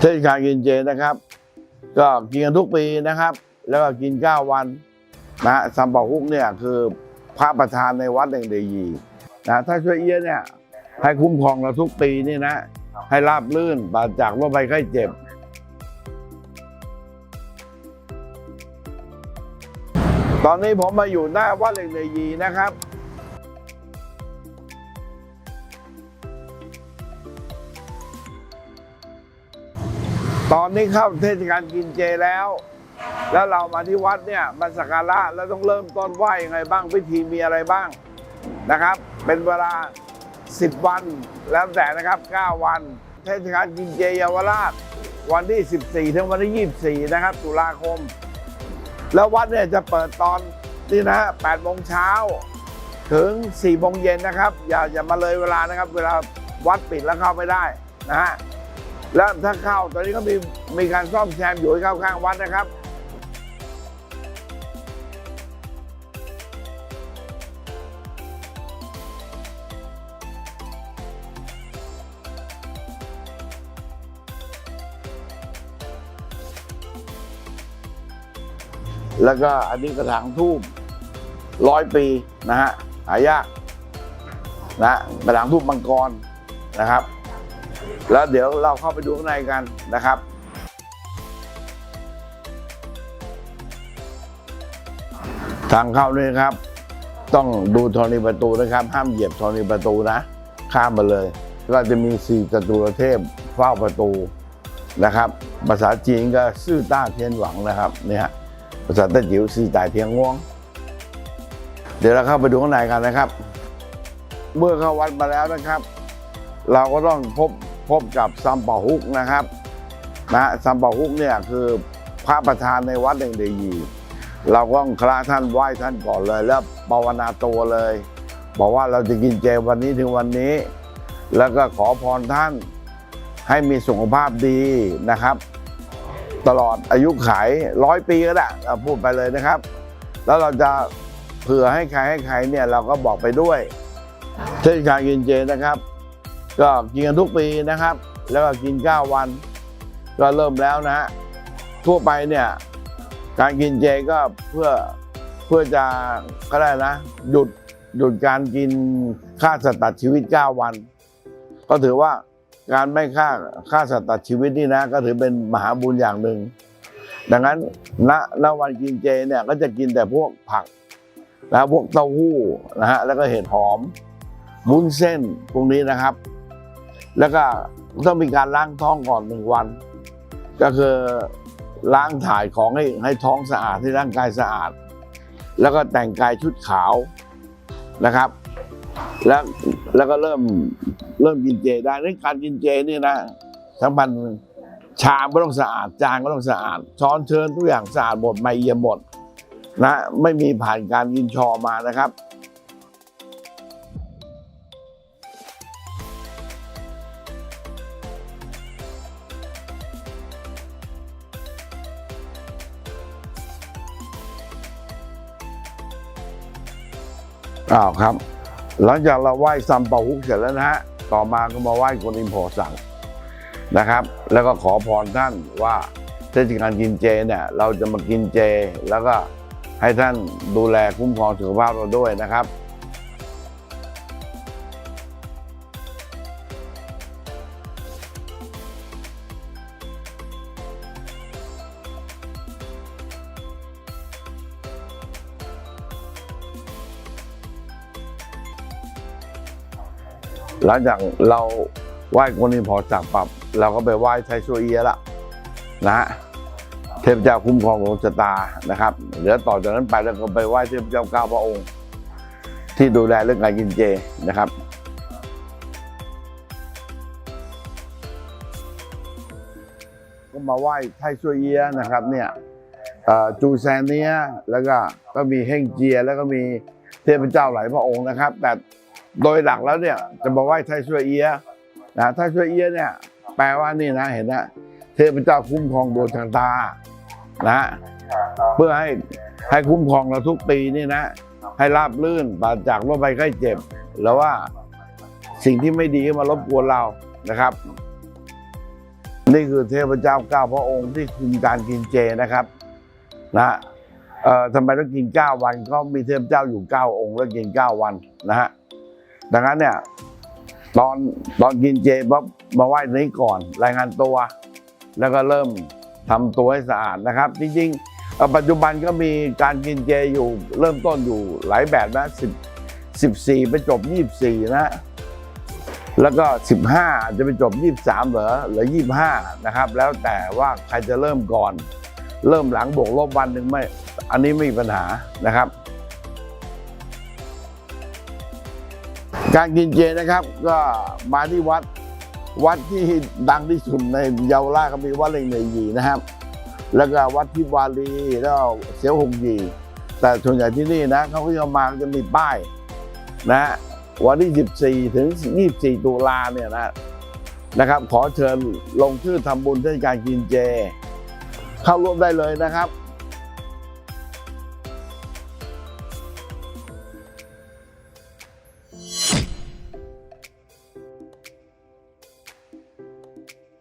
เทศกาลกินเจนะครับ ก็กินกันทุกปีนะครับ แล้วก็กิน9วันนะซัมปาฮุกเนี่ยคือพระประธานในวัดแห่งเดยีนะถ้าช่วยเอี้ยเนี่ยให้คุ้มครองเราทุกปีนี่นะ ให้ราบลื่นปราศจากโรคภัยไข้เจ็บ ตอนนี้ผมมาอยู่หน้าวัดแห่งเดยีนะครับ ตอนนี้เข้าเทศกาลกินเจแล้ว แล้วเรามาที่วัดเนี่ยมาสักการะแล้วต้องเริ่มต้นไหว้ยังไงบ้างพิธีมีอะไรบ้างนะครับ เป็นเวลา 10 วันแล้วแต่นะครับ 9 วัน เทศกาลกินเจเยาวราช วันที่ 14 ถึงวันที่ 24 นะครับ ตุลาคม แล้ววัดเนี่ยจะเปิดตอนนี่นะฮะ8โมงเช้าถึง 4 โมงเย็นนะครับ อย่าอย่ามาเลยเวลานะครับ เวลาวัดปิดแล้วเข้าไม่ได้นะฮะ แล้วถ้าเข้าตอนนี้ก็มีมีการซ่อมแซมอยู่ข้าข้างวัดนะครับ แล้วก็อันนี้กระถางทูบร้อยปีนะฮะหายากนะกระถางทูบมังกรนะครับ แล้วเดี๋ยวเราเข้าไปดูข้างในกันนะครับ ทางเข้านี่ครับ ต้องดูธรณีประตูนะครับ ห้ามเหยียบธรณีประตูนะ ข้ามมาเลยก็จะมีสี่จตุรเทพเฝ้าประตูนะครับ ภาษาจีนก็ซื่อต้าเทียนหวังนะครับเนี่ยฮะภาษาไต้จิ๋วซื่อต่ายเทียงง่วง เดี๋ยวเราเข้าไปดูข้างในกันนะครับ เมื่อเข้าวัดมาแล้วนะครับ เราก็ต้องพบ พบกับซัมปาฮุกนะครับนะซัมปาฮุกเนี่ยคือพระประธานในวัดแห่งเดยี เราก็ต้องคระท่านไหว้ท่านก่อนเลย แล้วภาวนาตัวเลย บอกว่าเราจะกินเจวันนี้ถึงวันนี้ แล้วก็ขอพรท่านให้มีสุขภาพดีนะครับ ตลอดอายุขายร้อยปีก็ได้เอาพูดไปเลยนะครับ แล้วเราจะเผื่อให้ใครให้ใครเนี่ยเราก็บอกไปด้วยเทศกาลกินเจนะครับ ก็กินกันทุกปีนะครับ แล้วก็กิน9วัน ก็เริ่มแล้วนะฮะทั่วไปเนี่ยการกินเจก็เพื่อเพื่อจะก็ได้นะ หยุดหยุดการกินฆ่าสัตว์ตัดชีวิต 9 วัน ก็ถือว่าการไม่ฆ่าฆ่าสัตว์ตัดชีวิตนี่นะ ก็ถือเป็นมหาบุญอย่างหนึ่ง ดังนั้นณณวันกินเจเนี่ยก็จะกินแต่พวกผักนะพวกเต้าหู้นะฮะแล้วก็เห็ดหอมวุ้นเส้นพวกนี้นะครับ แล้วก็ต้องมีการล้างท้องก่อนหนึ่งวัน ก็คือล้างถ่ายของให้ให้ท้องสะอาดให้ร่างกายสะอาด แล้วก็แต่งกายชุดขาวนะครับ แล้วแล้วก็เริ่มเริ่มกินเจได้ในการกินเจนี่นะทั้งพันชามก็ต้องสะอาดจานก็ต้องสะอาด ช้อนเชิญทุกอย่างสะอาดหมดไม่เอี่ยมหมดนะไม่มีผ่านการกินชอมานะครับ อ้าวครับ หลังจากเราไหว้ซัมเปาฮุกเสร็จแล้วนะฮะต่อมาก็มาไหว้คนอิมโพสังนะครับ แล้วก็ขอพรท่านว่าเทศกาลกินเจเนี่ยเราจะมากินเจ แล้วก็ให้ท่านดูแลคุ้มครองสุขภาพเราด้วยนะครับ หลังจากเราไหว้คนนี้พอจักปรับเราก็ไปไหว้ไทยชัวเอียละนะฮะเทพเจ้าคุ้มครองดวงชะตานะครับเหลือต่อจากนั้นไปแล้วก็ไปไหว้เทพเจ้าเก้าพระองค์ ที่ดูแลเรื่องการกินเจนะครับก็มาไหว้ไทยชัวเอียนะครับเนี่ยจูแซนเนียแล้วก็ก็มีเฮงเจีย แล้วก็มีเทพเจ้าหลายพระองค์นะครับ แต่ โดยหลักแล้วเนี่ยจะบอกว่าไทยช่วยเอียะนะไทยช่วยเอียะเนี่ยแปลว่านี่นะเห็นนะเทพเจ้าคุ้มครองดวงชะตานะเพื่อให้ให้คุ้มครองเราทุกปีนี่นะ ให้ราบลื่นปราศจากโรคภัยไข้เจ็บ แล้วว่าสิ่งที่ไม่ดีมารบกวนเรานะครับ นี่คือเทพเจ้าเก้าพระองค์ที่คุมการกินเจนะครับนะฮะเอ่อทำไมต้องกินเก้าวันก็มีเทพเจ้าอยู่เก้าองค์แล้วกินเก้าวันนะฮะ ดังนั้นเนี่ยตอนตอนกินเจปั๊บมาไหว้นี้ก่อน รายงานตัว แล้วก็เริ่มทำตัวให้สะอาดนะครับ จริงๆ ปัจจุบันก็มีการกินเจอยู่ เริ่มต้นอยู่หลายแบบนะสิบสิบสี่ไปจบยี่สิบสี่นะ แล้วก็สิบห้าจะไปจบยี่สามเหรอหรือยี่ห้านะครับ แล้วแต่ว่าใครจะเริ่มก่อน เริ่มหลังบวกลบวันหนึ่งไม่ อันนี้ไม่มีปัญหานะครับ การกินเจนะครับก็มาที่วัดวัดที่ดังที่สุดในเยาวราชก็มีวัดเล่งเนยยีนะครับ แล้วก็วัดที่วาลีแล้วเสียวหงยีแต่ส่วนใหญ่ที่นี่นะเขาก็จะมาจะมีป้ายนะฮะวันที่ 14 ถึง 24 ตุลาเนี่ยนะนะครับ ขอเชิญลงชื่อทำบุญเทศกาลกินเจ เข้าร่วมได้เลยนะครับ